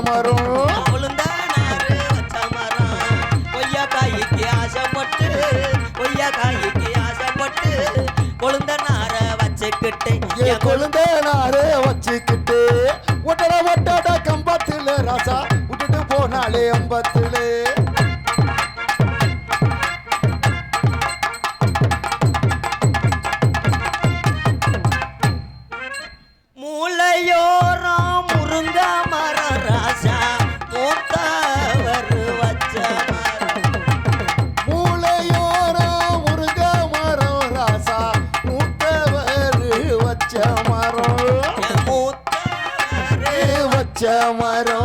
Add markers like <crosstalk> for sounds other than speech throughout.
மரம் உளுந்த நாறு வச்ச மரம். கொய்யா காய்க்கு ஆசைப்பட்டு கொய்யா காய்க்கு ஆசைப்பட்டு கொழுந்த நார வச்சுக்கிட்டு. கொழுந்தே நாரே வச்சுக்கிட்டு ஒட்டட ஒட்டட கம்பத்துல ராசா விட்டுட்டு போனாலே அம்பத்துல. chamaram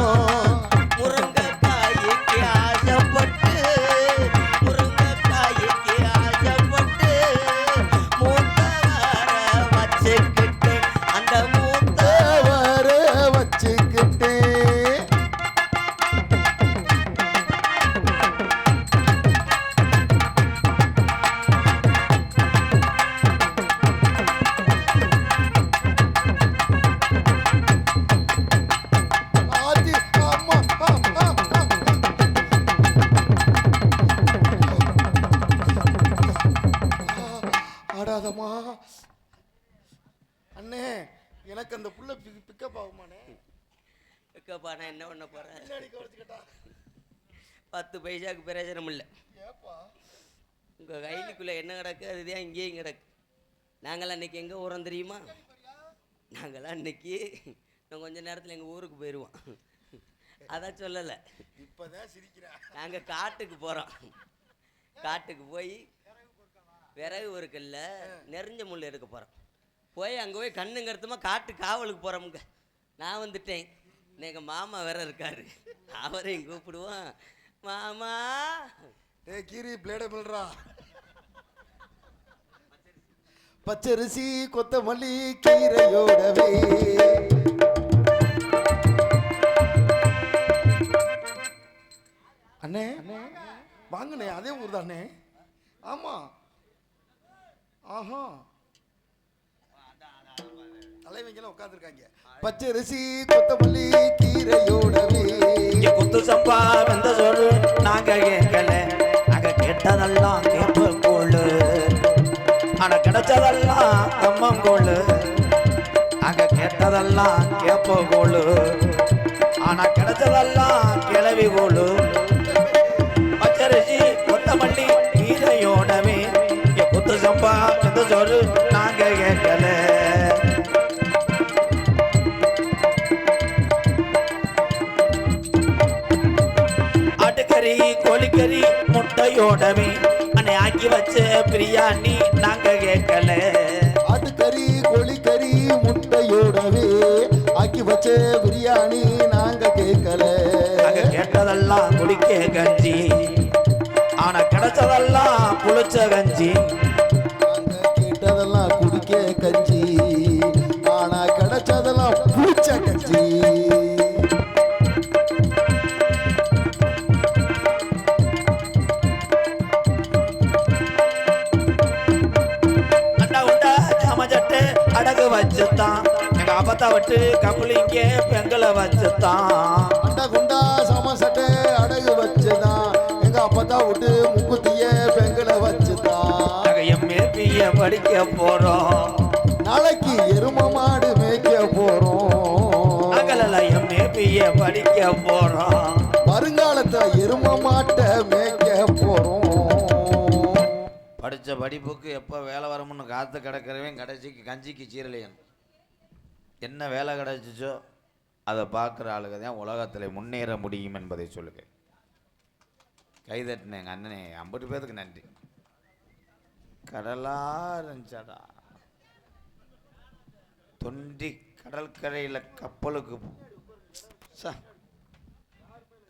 என்ன பண்ண கவனிச்சுக்கிட்டா. பத்து பைசாக்கு பிரயோஜனம் இல்லை. உங்கள் கைலிக்குள்ளே என்ன கிடக்கு? அதுதான் இங்கேயும் கிடக்கு. நாங்களாம் அன்னைக்கு எங்கே ஊரம் தெரியுமா? நாங்களாம் அன்னைக்கு இன்னும் கொஞ்ச நேரத்தில் எங்கள் ஊருக்கு போயிடுவோம் அதான் சொல்லலை. இப்பதான் சிரிக்கிறேன் நாங்கள் காட்டுக்கு போகிறோம் காட்டுக்கு போய் விறகு இருக்குல்ல நெறிஞ்ச முள் எடுக்க போகிறோம் போய் அங்கே போய் கண்ணுங்கருத்துமா காட்டு காவலுக்கு போகிறோமுங்க நான் வந்துட்டேன். எங்கள் மாமா வேற இருக்காரு. அவரையும் கூப்பிடுவோம். மாமா. ஏ கீரி பிளேட மில்றா பச்சரிசி கொத்தமல்லி கீரையோடவே. அண்ணே வாங்கண்ணே அதே ஊர் தானே ஆமா. ஆஹா. தலைவங்கெல்லாம் உட்காந்துருக்காங்க பச்சரிசி கொத்தமல்லி கீரையோடவே. இங்க குத்து சம்பா வந்த சொல் நாங்க கேட்கல நாங்க கேட்டதெல்லாம் கேட்பு கோளு ஆனா கிடைச்சதெல்லாம் கம்மம் கம்மங்கோளு நாங்க கேட்டதெல்லாம் கேட்பு கோளு ஆனா கிடைச்சதெல்லாம் கிளவி கோளு முட்டையோடவே அன்னை ஆக்கி வச்ச பிரியாணி நாங்க கேட்கல. ஆட்டுக்கறி கோழிக்கறி முட்டையோடவே ஆக்கி வச்ச பிரியாணி நாங்க கேட்கல. நாங்க கேட்டதெல்லாம் குடிக்க கஞ்சி. ஆனா கிடைச்சதெல்லாம் புளிச்ச கஞ்சி. விட்டு கப்புளிங்க பெங்களை வச்சுத்தான். அண்டா குண்டா சமசட்டை அடகு வச்சுதான். எங்க அப்பதான் விட்டு முக்குத்திய பெண்களை வச்சுதான் நாங்க எம்ஏபிய படிக்க போறோம். நாளைக்கு எரும மாடு மேய்க்க போறோம். நாங்களெல்லாம் எம்ஏபிய படிக்க போறோம். வருங்காலத்துல எரும மாட்டை மேய்க்க போறோம். படித்த படிப்புக்கு எப்போ வேலை வரும்னு காத்து கிடக்கிறவன் கடைசிக்கு கஞ்சிக்கு சீரலையன் என்ன வேலை கிடைச்சிச்சோ அதை பார்க்குற ஆளுங்க தான் உலகத்தில் முன்னேற முடியும் என்பதை சொல்லுங்க. கைதட்டின எங்கள் அண்ணனே ஐம்பது பேருக்கு நன்றி. கடலா இருந்துச்சாடா? தொண்டி கடற்கரையில் கப்பலுக்கு ச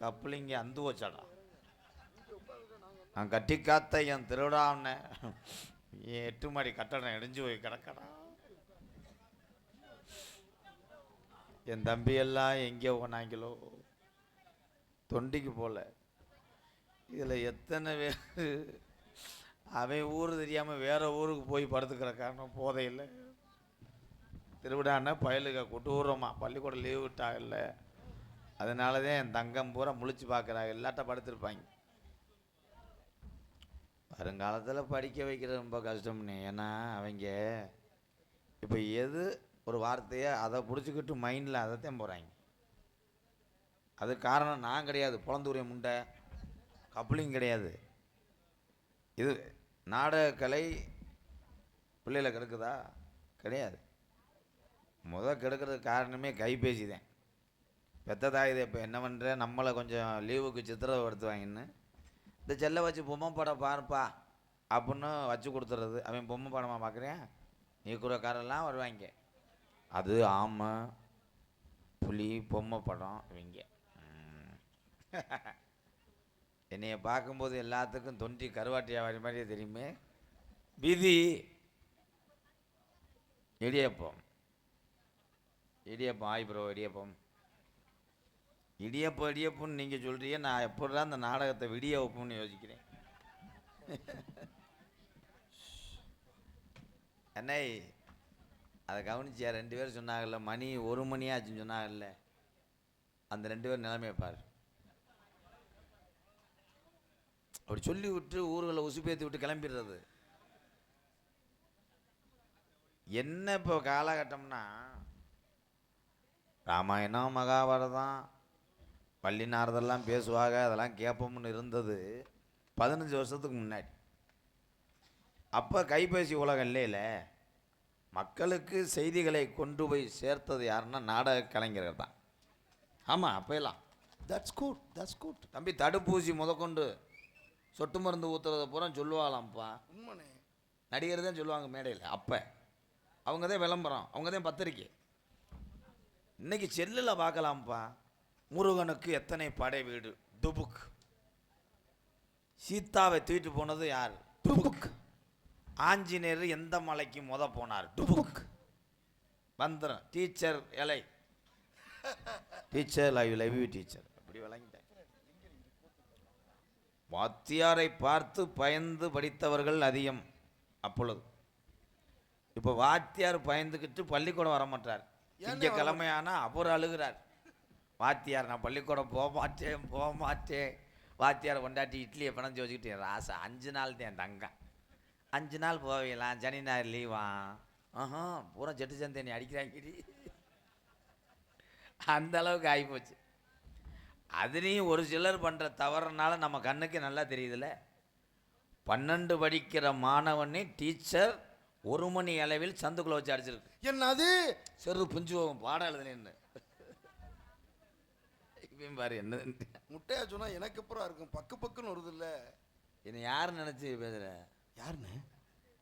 கப்பலிங்க அந்து வச்சாடா நான் கட்டி காத்த என் திருவிழான்னு என் எட்டு மாடி கட்டடம் இடிஞ்சு போய் கிடக்கடா. என் தம்பியெல்லாம் எங்கே போனாங்களோ? தொண்டிக்கு போல. இதில் எத்தனை பேர்? அவன் ஊர் தெரியாமல் வேறு ஊருக்கு போய் படுத்துக்கிற காரணம் போதையில் திருவிழான்னா பயலுக கொண்டு விட்றோமா பள்ளிக்கூடம் லீவ் விட்டா இல்லை. அதனால தான் என் தங்கம் பூரா முழிச்சு பார்க்குறாங்க எல்லாட்ட படுத்துருப்பாங்க. வருங்காலத்தில் படிக்க வைக்கிறது ரொம்ப கஷ்டம்னு. ஏன்னா அவங்க இப்போ எது ஒரு வார்த்தையை அதை பிடிச்சிக்கிட்டு மைண்டில் அதைத்தான் போகிறாங்க அது காரணம் நான் கிடையாது புலந்தூரிய முண்டை. கப்ளிங் கிடையாது. இது நாடகக்கலை பிள்ளைகளை கெடுக்குதா? கிடையாது. முத கெடுக்கிறதுக்கு காரணமே கைபேசி தான். பெத்த இதை இப்போ என்ன பண்ணுற நம்மளை கொஞ்சம் லீவுக்கு சித்திரப்படுத்துவாங்கன்னு இந்த செல்லை வச்சு பொம்மை படம் பாருப்பா அப்படின்னு வச்சு கொடுத்துறது. அவன் பொம்மை படமாக பார்க்குறேன் காரெல்லாம் வருவாங்க. அது ஆமை புலி பொம்மை படம் இவங்க. <laughs> என்னைய பார்க்கும்போது எல்லாத்துக்கும் தொண்டி கருவாட்டி வியாபாரி மாதிரியே தெரியுமே. விதி இடியப்பம். இடியப்பம் ஆய் ப்ரோ இடியப்பம். இடியப்பம் இடியப்பம்னு நீங்கள் சொல்கிறீங்க நான் எப்படிதான் அந்த நாடகத்தை விடிய வைப்போம்னு யோசிக்கிறேன். <laughs> என்னை அதை கவனிச்சியா? ரெண்டு பேரும் சொன்னாங்கல்ல மணி ஒரு மணி ஆச்சுன்னு சொன்னாங்கல்ல. அந்த ரெண்டு பேரும் நிலைமையை பாரு. அப்படி சொல்லி விட்டு ஊர்களை உசுப்பேத்தி விட்டு கிளம்பிடுறது. என்ன இப்போ காலகட்டம்னா ராமாயணம் மகாபாரதம் பள்ளி நாரதெல்லாம் பேசுவாங்க அதெல்லாம் கேட்போம்னு இருந்தது பதினஞ்சு வருஷத்துக்கு முன்னாடி. அப்போ கைபேசி உலகம் இல்லையில மக்களுக்கு செய்திகளை கொண்டு போய் சேர்த்தது யாருன்னா நாடக கலைஞர்கள் தான். ஆமாம் அப்போயெல்லாம். தட்ஸ் குட் தட்ஸ் குட் தம்பி தடுப்பூசி முதற்கொண்டு சொட்டு மருந்து ஊற்றுறத பூரா சொல்லுவாங்களாம்ப்பா உண்மைண்ணே. நடிகர் தான் சொல்லுவாங்க மேடையில் அப்போ. அவங்க தான் விளம்பரம் அவங்க தான் பத்திரிக்கை. இன்னைக்கு செல்லில் பார்க்கலாம்ப்பா. முருகனுக்கு எத்தனை படை வீடு? டுபுக் சீதாவை தூக்கிட்டு போனது யார்? டுபுக் ஆஞ்சநேயர் எந்த மலைக்கு முத போனார்? டுபுக். வந்துடும் டீச்சர் இலை டீச்சர் லைவ் லைவ் டீச்சர். அப்படி விளங்கிட்டேன். வாத்தியாரை பார்த்து பயந்து படித்தவர்கள் அதிகம் அப்பொழுது. இப்போ வாத்தியார் பயந்துக்கிட்டு பள்ளிக்கூடம் வர மாட்டார். திங்க கிழமையானா அவர் அழுகிறார். வாத்தியார் நான் பள்ளிக்கூடம் போக மாட்டேன் போக மாட்டேன். வாத்தியார் கொண்டாட்டி இட்லியை பிணைஞ்சு வச்சுக்கிட்டு ராசா அஞ்சு நாள் தான் தங்கம். அஞ்சு நாள் போவீங்களாம். சனி ஞாயிறு லீவா ஆஹா பூரா ஜெட்டு சந்தேனி அடிக்கிறாங்கடி. அந்த அளவுக்கு ஆகிப்போச்சு அதுலேயும் ஒரு சிலர் பண்ணுற தவறுனால நம்ம கண்ணுக்கு நல்லா தெரியுதுல்ல. பன்னெண்டு படிக்கிற மாணவனே டீச்சர் ஒரு மணி அளவில் சந்துக்குள்ள வச்சு அடிச்சிருக்கு. என்னது? செரு புஞ்சு போகும் பாடம் எழுதுனேன்னு இவன் பாரு என்ன? முட்டையா சொன்னா எனக்கு அப்புறம் இருக்கும். பக்கு பக்குன்னு வருது இல்ல என்னை யார் நினச்சி பேசுற? யாருண்ணே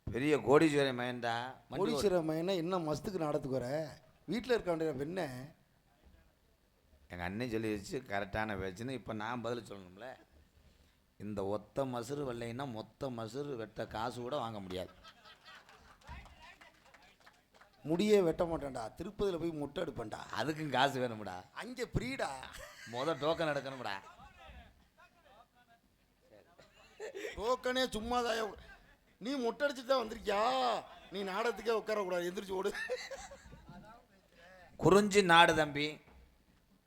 பெரிய கோடீஸ்வரன் மயன்டா. கோடீஸ்வர மையனா என்ன மஸ்துக்கு நடத்துக்கு வர? வீட்டில் இருக்க வேண்டிய பெண்ண? எங்கள் அண்ணன் சொல்லி வச்சு கரெக்டான பேச்சுன்னு இப்போ நான் பதில் சொல்லணும்ல. இந்த ஒத்த மசுறு வெள்ளைன்னா மொத்த மசுறு வெட்ட காசு கூட வாங்க முடியாது. முடியே வெட்ட மாட்டேன்டா. திருப்பதியில் போய் முட்டை எடுப்பேன்டா. அதுக்கும் காசு வேணும்டா. அங்கே ஃப்ரீடா? முத டோக்கன் எடுக்கணும்டா. டோக்கனே சும்மா நீ முட்டை அடிச்சுட்டு தான் வந்திருக்கியா? நீ நாடகத்துக்கே உட்காரக்கூடாது எந்திரிச்சு ஓடு. குறிஞ்சி நாடு தம்பி.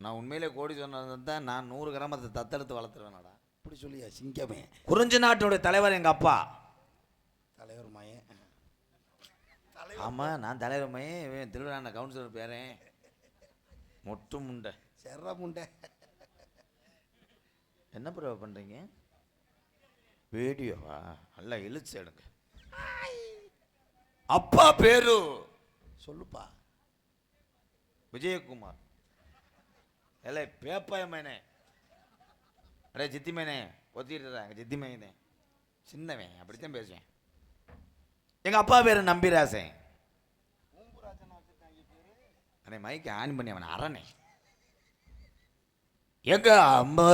நான் உண்மையிலே கோடி சொன்னது தான் நான் நூறு கிராமத்தை தத்தெடுத்து வளர்த்துருவேனடா. இப்படி சொல்லியா சிங்கமே. குறிஞ்சி நாட்டுடைய தலைவர் எங்கள் அப்பா? தலைவர் மாயன். ஆமாம் நான் தலைவர் மையன் இவன் திருவிழா கவுன்சிலர் பேரேன் மொட்டு முண்டை. செர்ற முண்டை. என்ன ப்ரோ பண்ணுறீங்க வீடியோவா? நல்லா இழுச்சு எடுங்க. அப்பா பேரு? சொல்லுப்பா. விஜயகுமார். இல்லை பேப்பாய மேனே. அடே சித்தி மேனே பொத்திட்டு எங்கள் சித்தி மேனே. சின்னவன் அப்படித்தான் பேசுவேன். எங்கள் அப்பா பேர் நம்பிராசன். அடே மைக்கு ஆன் பண்ணி அவன் அரணே எங்க அம்மா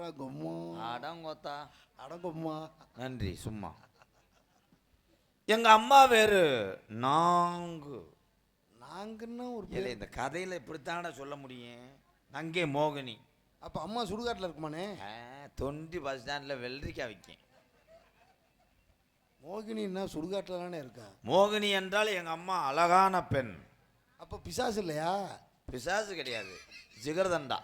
சொல்றா கொம்மா. அடங்கோத்தா அடங்கொம்மா நன்றி சும்மா. எங்க அம்மா பேரு நாங்கு. நாங்கன்னா ஒரு இல்லை இந்த கதையில இப்படித்தானே சொல்ல முடியும்? நங்கே மோகினி. அப்போ அம்மா சுடுகாட்டில் இருக்குமானே தொண்டி பஸ் ஸ்டாண்டில் வெள்ளரிக்காய் விற்கும் மோகினின்னா சுடுகாட்டில் தானே இருக்கா? மோகினி என்றால் எங்க அம்மா அழகான பெண். அப்போ பிசாசு இல்லையா? பிசாசு கிடையாது. ஜிகர்தண்டா.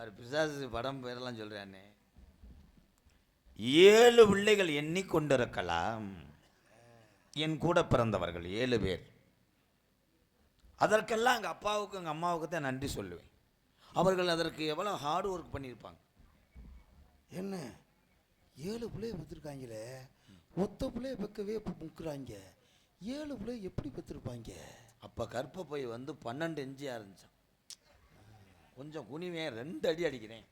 அவர் பிசாசு படம் பேரெல்லாம் சொல்றானே. ஏழு பிள்ளைகள் எண்ணிக்கொண்டிருக்கலாம் என் கூட பிறந்தவர்கள் ஏழு பேர். அதற்கெல்லாம் எங்கள் அப்பாவுக்கு எங்கள் அம்மாவுக்கு தான் நன்றி சொல்லுவேன். அவர்கள் அதற்கு எவ்வளோ ஹார்ட் ஒர்க் பண்ணியிருப்பாங்க. என்ன? ஏழு பிள்ளைய பெற்றிருக்காங்களே. ஒத்த பிள்ளைய பெக்கவே இப்போ முக்குறாங்க ஏழு பிள்ளைய எப்படி பெற்றிருப்பாங்க? அப்போ கற்பப்பை வந்து பன்னெண்டு இன்ச்சியாக இருந்துச்சான் கொஞ்சம் குனிவேன் ரெண்டு அடி அடிக்கிறேன்.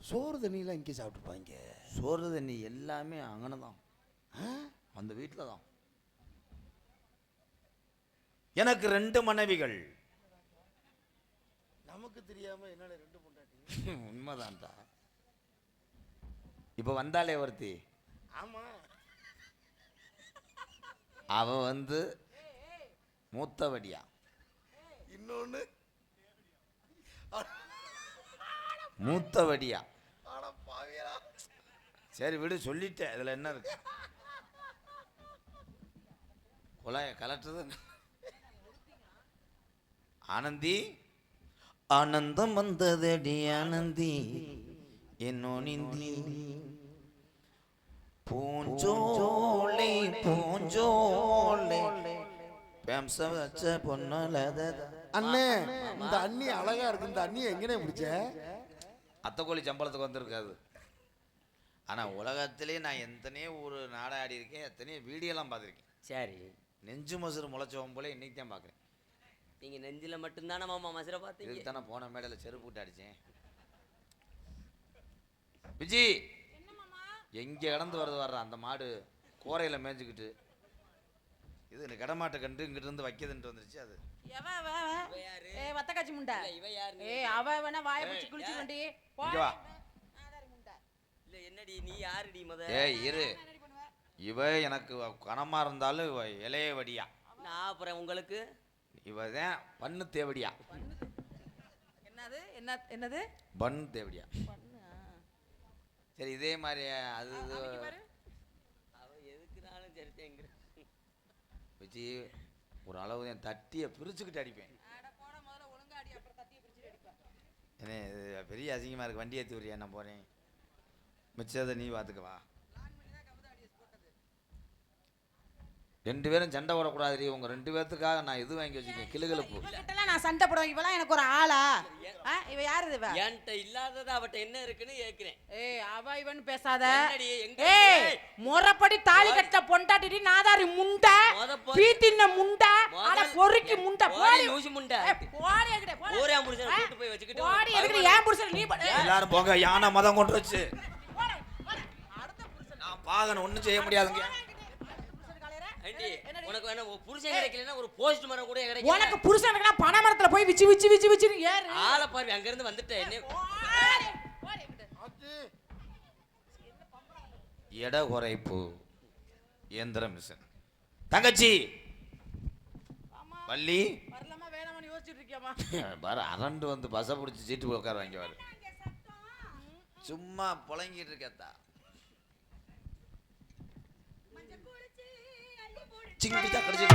சோறு தண்ணியெல்லாம் இங்கே சாப்பிட்டுருப்பாங்க சோறு தண்ணி எல்லாமே அங்கன தான்? அந்த வீட்டில் தான். எனக்கு ரெண்டு மனைவிகள். நமக்கு தெரியாம என்னால ரெண்டு பொண்டாட்டி. <laughs> உண்மைதான்டா. இப்போ வந்தாலே ஒருத்தி. ஆமா. அவ வந்து மூத்தவடியா. இன்னொன்னு மூத்தவடியா சரி விடு சொல்லிட்டேன். இதில் என்ன இருக்கு? குழாய கலட்டுறது ஆனந்தி? ஆனந்தம் வந்ததடி ஆனந்தி என்னோனிந்தி பூஞ்சோலை பூஞ்சோலை பேம்ச வச்ச பொண்ணலத அண்ணே இந்த அண்ணி அழகா இருக்கு. இந்த அண்ணியை எங்கனே பிடிச்ச? அத்தைக்கோழி சம்பளத்துக்கு வந்திருக்காது. ஆனால் உலகத்திலே நான் எத்தனையோ ஒரு நாடாடி இருக்கேன் எத்தனையோ வீடியோலாம் பார்த்துருக்கேன். சரி. நெஞ்சு மசுறு முளைச்சவன் போல இன்னைக்கு தான் பார்க்குறேன். நீங்க நெஞ்சில மட்டும்தானே மாமா மசுரை பார்த்தீங்க? இதுக்கு தானே போன மேடையில் செருப்பு விட்டு அடித்தேன் விஜி எங்கே கடந்து வருது வர்ற அந்த மாடு. கோரையில் மேய்ஞ்சிக்கிட்டு. இது இந்த கடமாட்டை கண்டு இங்கிட்டு இருந்து வைக்கிறதுன்ட்டு வந்துருச்சு அது. எவ அவ அவ? ஏய் வத்தக்காச்சி முண்டை. இல்ல, இவ யாரு? ஏய் அவ வேணா வாய பிடிச்சு குளிச்சு வண்டி இங்க வா. இல்ல என்னடி நீ யாருடி முத? ஏய் இரு. இவ எனக்கு கனமாக இருந்தாலும் இவ இலைய வடியா. நான் அப்புறம் உங்களுக்கு? இவ தான் பண்ணு தேவடியா. என்னது? என்ன என்னது? பன் தேவடியா. சரி இதே மாதிரி அது இது வச்சு ஒரு அளவு என் தட்டியை பிரிச்சுக்கிட்டு அடிப்பேன். என்ன இது பெரிய அசிங்கமாக இருக்கு. வண்டி ஏற்றி விட்றியா நான் போகிறேன் மிச்சத்தை நீ பார்த்துக்கவா ரெண்டு பேரும் சண்டை போடக்கூடாது உங்கள் ரெண்டு பேர்த்துக்காக நான் இது வாங்கி வச்சுக்கேன் கிளுகிழப்பு நான் சண்டை போடுவேன். இவலாம் எனக்கு ஒரு ஆளா? இவ யாரு இவ? என்கிட்ட இல்லாதது அவட்ட என்ன இருக்குன்னு கேக்குறேன். ஏய் அவ இவன் பேசாத. என்னடி, எங்க ஏய். முறப்படி தாலி கட்ட பொண்டாட்டி நாதாரி முண்டை. பீத்தின்ன முண்டை. அட பொறுக்கி முண்டை. போடி. லூசு முண்டை. போடி என்கிட்ட, போடி. ஊரே புருஷனை? கூட்டு போய் வச்சுக்கிட்டு போடி எதுக்கு ஏன் புருஷன் நீ எல்லாரும் போங்க. யானை மதம் கொண்டு வச்சு. நான் பாகன ஒன்றும் செய்ய முடியாதுங்க புருஷன் காலையில ஆண்டி, என்னடி? உனக்கு ஒரு புருஷன் கிடைக்கலன்னா ஒரு போஸ்ட் மரம் கூட கிடைக்கல. உனக்கு புருஷனுக்குனா பனை மரத்துல போய் விச்சு விச்சு விச்சு விச்சு ஏறு. ஆளை பாரு அங்க இருந்து வந்துட்டேன் என்ன. எடை குறைப்பு. இயந்திர மிஷின். தங்கச்சி! வள்ளி. வரலாமா வேணாமான்னு யோசிச்சுட்டு இருக்கியாமா? <laughs> பாரு அரண்டு வந்து பசை பிடிச்சி சீட்டு உட்கார வாங்கி சும்மா புழங்கிட்டு இருக்கத்தா. சிங்கிட்டா கடிச்சு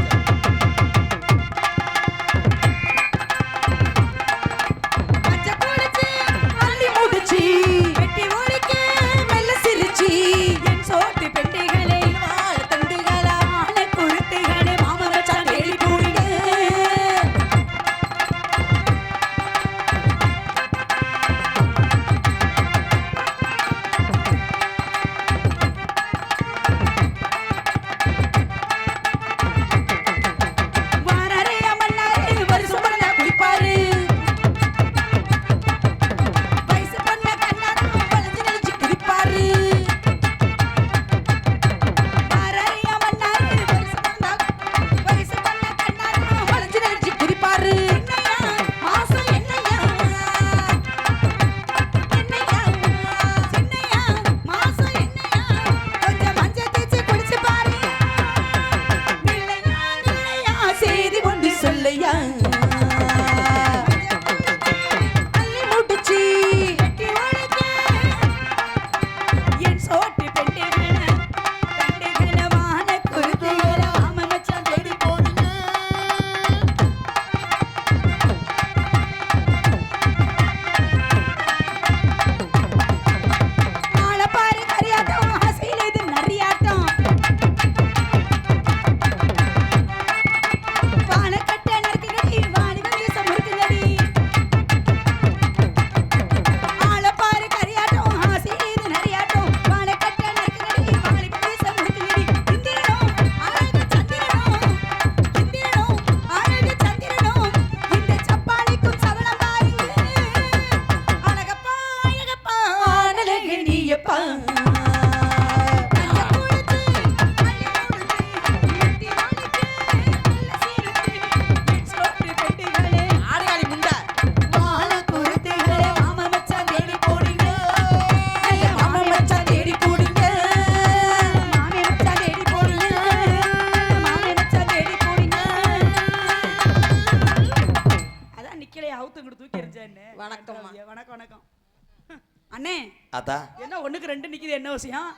என்ன விஷயம்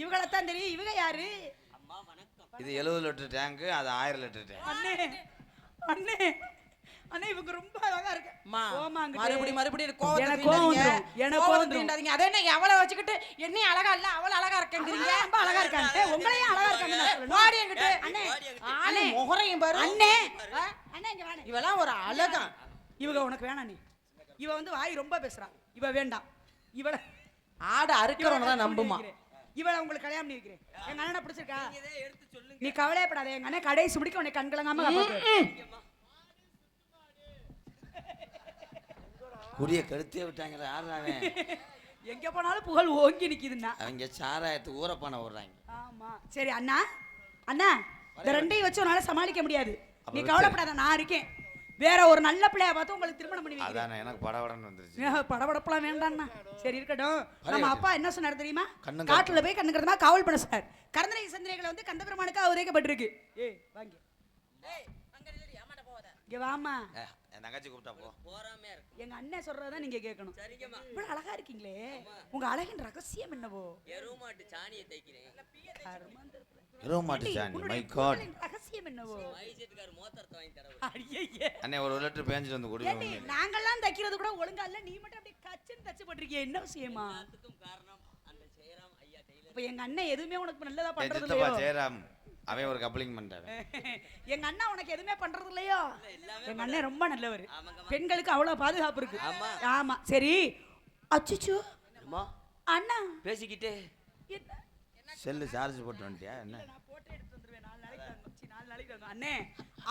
இவங்களைத்தான் தெரியும். இவங்க யாரு? இது எழுபது லிட்டர் டேங்கு அது ஆயிரம் லிட்டர் டேங்க் அண்ணே அண்ணே அண்ணே இவங்க ரொம்ப அழகா இருக்கு. மறுபடியும் மறுபடியும் கோவத்தை எனக்கு கோவம். அதை என்ன எவ்வளவு வச்சுக்கிட்டு என்னையும் அழகா இல்ல அவள் அழகா இருக்கேங்கிறீங்க? ரொம்ப அழகா இருக்காங்க உங்களையும் அழகா இருக்காங்க. வாடி என்கிட்ட அண்ணே அண்ணே முகரையும் பாரு. அண்ணே. அண்ணே இங்க வாண்ணே. இவெல்லாம் ஒரு அழகா. இவங்க உனக்கு வேணாம் நீ. இவ வந்து வாய் ரொம்ப பேசுறா. இவ வேண்டாம். இவள ஆடு அறுக்கிறவன தான் நம்புமா? இவள உங்களுக்கு கல்யாணம் பண்ணி வைக்கிறேன். எங்க அண்ணனை பிடிச்சிருக்கா? நீ கவலையப்படாத. எங்க அண்ணன் கடைசி முடிக்க உன்னை கண்கலங்காம குடிய கெடுத்தே விட்டாங்களே யாருனாவே எங்க போனாலும் புகழ் ஓங்கி நிக்குதுன்னா. அவங்க சாராயத்துக்கு ஊரப்பானை விடுறாங்க ஆமா. சரி அண்ணா. அண்ணா இந்த ரெண்டையும் வச்சு உன்னால சமாளிக்க முடியாது. நீ கவலைப்படாத நான் இருக்கேன். வேற ஒரு நல்ல பிள்ளைய பார்த்து உங்களுக்கு திருமணம் பண்ணி வைக்கிறேன். அதானே எனக்கு படபடன்னு வந்துருச்சு. படபடப்பெல்லாம் வேண்டாம்ண்ணா சரி இருக்கட்டும். நம்ம அப்பா என்ன சொன்னார் தெரியுமா? காட்டுல போய் கண்ணுக்கிறதா காவல் பண்ண சார். கரந்தனை சிந்தனைகளை வந்து கந்தபெருமானுக்கு உதைக்கப்பட்டிருக்கு ஏய் வாங்க. இங்க வாமா என் தங்கச்சி கூப்பிட்டா போ. போறாமையா இருக்கு. எங்க அண்ணன் சொல்றதா நீங்க கேட்கணும். சரிங்கம்மா. இவ்வளவு அழகா இருக்கீங்களே. உங்க அழகின் ரகசியம் என்னவோ? எருமாட்டு சாணியை தைக்கிறேன் இரவு மாட்டு சாணி. மை காட் ரகசியம் என்னவோ? மைசெட்டுக்கார மோத்திரத்தை வாங்கி தர அடியே அண்ணே ஒரு லிட்டர் பேஞ்சிட்டு வந்து நாங்கெல்லாம் தைக்கிறது கூட ஒழுங்கா இல்ல. நீ மட்டும் அப்படியே கச்சுன்னு தச்சு போட்டிருக்கிய. என்ன விஷயமா? எல்லாத்துக்கும் காரணம் அந்த ஜெயராம் ஐயா டெய்லர். இப்ப எங்க அண்ணன் எதுவுமே உனக்கு நல்லதா பண்றது இல்லையோ ஜெயராம். அவன் ஒரு கப்ளிங் பண்ணிட்டாரு <laughs> எங்க அண்ணா உனக்கு எதுவுமே பண்றது இல்லையோ எங்க அண்ணன் ரொம்ப நல்லவர். பெண்களுக்கு அவ்வளவு பாதுகாப்பு இருக்கு. ஆமா. சரி. அச்சுச்சோ. அம்மா அண்ணா. பேசிக்கிட்டே. என்ன? செல்லு சார்ஜ் போட்டு வந்துட்டியா? என்ன. அண்ணே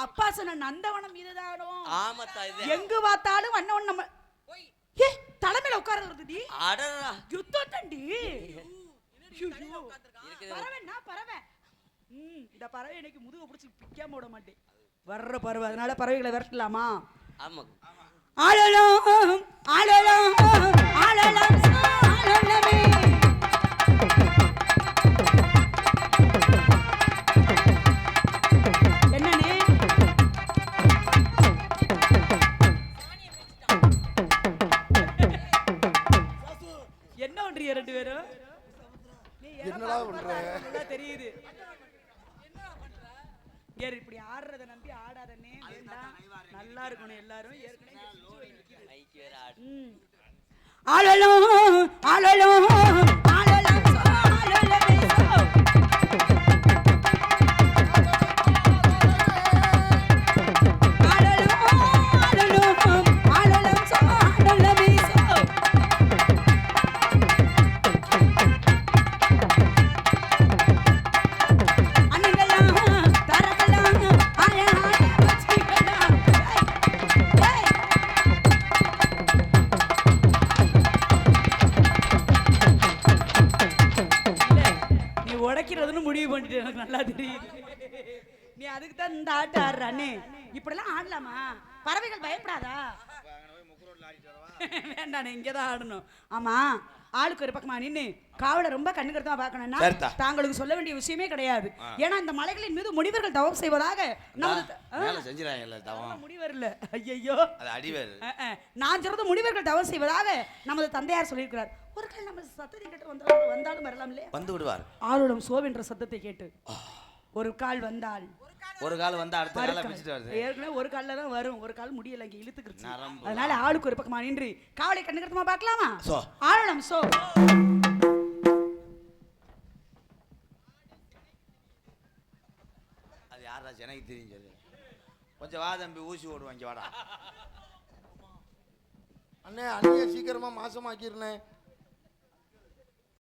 அப்பா சொன்ன நந்தவனம் இதுதானோ? ஆமாத்தா இது. எங்கு பார்த்தாலும் வண்ணவன் நம்ம ஏ தலைமையில உட்கார்றது வருதுடி அடடா. யுத்தம் தண்டி. பறவை நான் பறவை. ம். இந்த பறவை எனக்கு முதுக பிடிச்சி பிக்காம விட மாட்டேன். வர்ற பறவை அதனால பறவைகளை விரட்டலாமா? ஆமா. ஆளலாம் ஆளலாம் ஆளலாம் ஆளலமே ஆளலாம் ஆளலாம் இப்படிலாம் ஆடலாமா? பறவைகள் பயப்படாதா? வேண்டாண்ணே இங்கே தான் ஆடணும். ஆமா ஆளுக்கு ஒரு பக்கமா நின்னு காவலை ரொம்ப கண்ணுக்கருத்தமா பார்க்கணும்னா. தாங்களுக்கு சொல்ல வேண்டிய விஷயமே கிடையாது. ஏன்னா இந்த மலைகளின் மீது முனிவர்கள் தவம் செய்வதாக முனிவர் இல்ல. ஐயோ நான் சொல்றது முனிவர்கள் தவம் செய்வதாக நமது தந்தையார் சொல்லியிருக்கிறார். ஒரு கால் நம்ம சத்தத்தை கேட்டு வந்தாலும் வந்தாலும் வரலாம் இல்லையா? வந்து விடுவார். ஆளுடம் சோவென்ற சத்தத்தை கேட்டு. ஒரு கால் வந்தால் ஒரு கால் வந்து அடுத்த காலை. பிடிச்சிட்டு வருது ஏற்கனவே ஒரு கால்ல தான் வரும். ஒரு கால் முடியல இங்க இழுத்துக்கிருச்சு. அதனால ஆளுக்கு ஒரு பக்கமா நின்று காவலை கண்ணுக்கருத்தமா பார்க்கலாமா? சோ. ஆளுடம் சோ. அது யாராச்சும் எனக்கு தெரியும் சொல்லு. கொஞ்சம் வா தம்பி ஊசி ஓடுவாங்க வாடா. அண்ணே அண்ணியை சீக்கிரமா மாசமாக்கிருந்தேன்